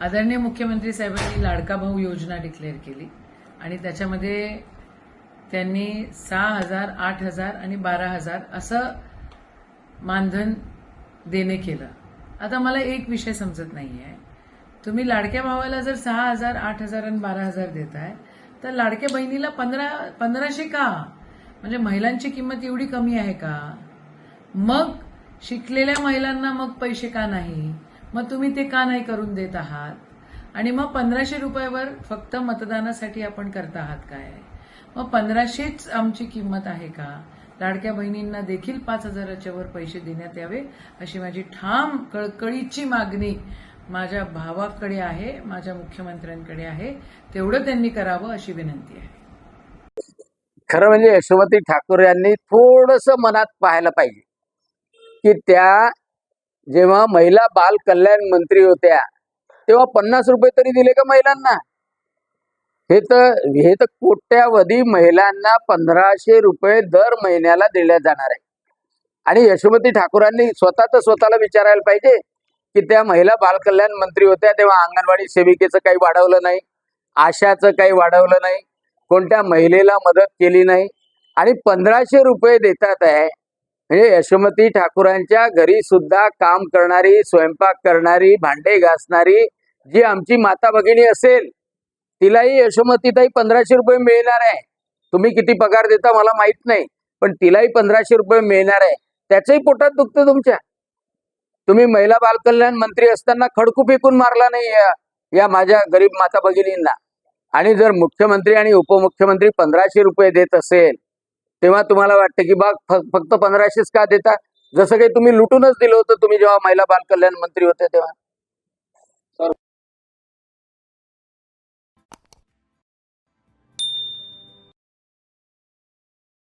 आदरणीय मुख्यमंत्री साहेबांनी लाडका भाऊ योजना डिक्लेअर केली. आणि त्याच्यामध्ये त्यांनी सहा हजार आठ हजार आणि बारा हजार असं मानधन देणे केलं. आता मला एक विषय समजत नाही आहे तुम्ही लाडक्या भावाला जर सहा हजार आठ हजार आणि बारा हजार देताय तर लाडक्या बहिणीला पंधरा पंधराशे का? म्हणजे महिलांची किंमत एवढी कमी आहे का? मग शिकलेल्या महिलांना मग पैसे का नाही? मग तुम्ही ते का नाही करून देत आहात? आणि मग पंधराशे रुपयावर फक्त मतदानासाठी आपण करत आहात काय? मग पंधराशेच आमची किंमत आहे का? लाडक्या बहिणींना देखील पाच हजाराच्या वर पैसे देण्यात यावे अशी माझी ठाम कळकळीची मागणी माझ्या भावाकडे आहे माझ्या मुख्यमंत्र्यांकडे आहे. तेवढं त्यांनी करावं अशी विनंती आहे. खरं म्हणजे यशोमती ठाकूर यांनी थोडस मनात पाहायला पाहिजे की त्या जेव्हा महिला बाल कल्याण मंत्री होत्या तेव्हा पन्नास रुपये तरी दिले का महिलांना? हे तर हे तर कोट्यावधी महिलांना पंधराशे रुपये दर महिन्याला दिल्या जाणार आहे आणि यशोमती ठाकूरांनी स्वतः तर स्वतःला विचारायला पाहिजे की त्या महिला बालकल्याण मंत्री होत्या तेव्हा अंगणवाडी सेविकेचं काही वाढवलं नाही आशाचं काही वाढवलं नाही कोणत्या महिलेला मदत केली नाही. आणि पंधराशे रुपये देतात आहे म्हणजे यशोमती ठाकूरांच्या घरी सुद्धा काम करणारी स्वयंपाक करणारी भांडे घासणारी जी आमची माता भगिनी असेल तिलाही यशोमतीताई पंधराशे रुपये मिळणार आहे. तुम्ही किती पगार देता मला माहीत नाही पण तिलाही पंधराशे रुपये मिळणार आहे. त्याचंही पोटात दुखतं तुमच्या. तुम्ही महिला बालकल्याण मंत्री असताना खडकू फेकून मारला नाही या, या माझ्या गरीब माता भगिनींना. आणि जर मुख्यमंत्री आणि उपमुख्यमंत्री पंधराशे रुपये देत असेल तेव्हा तुम्हाला वाटतं की बाग फक्त पंधराशेच का देता? जसं काही तुम्ही लुटूनच दिलं होतं तुम्ही जेव्हा महिला बाल कल्याण मंत्री होते तेव्हा.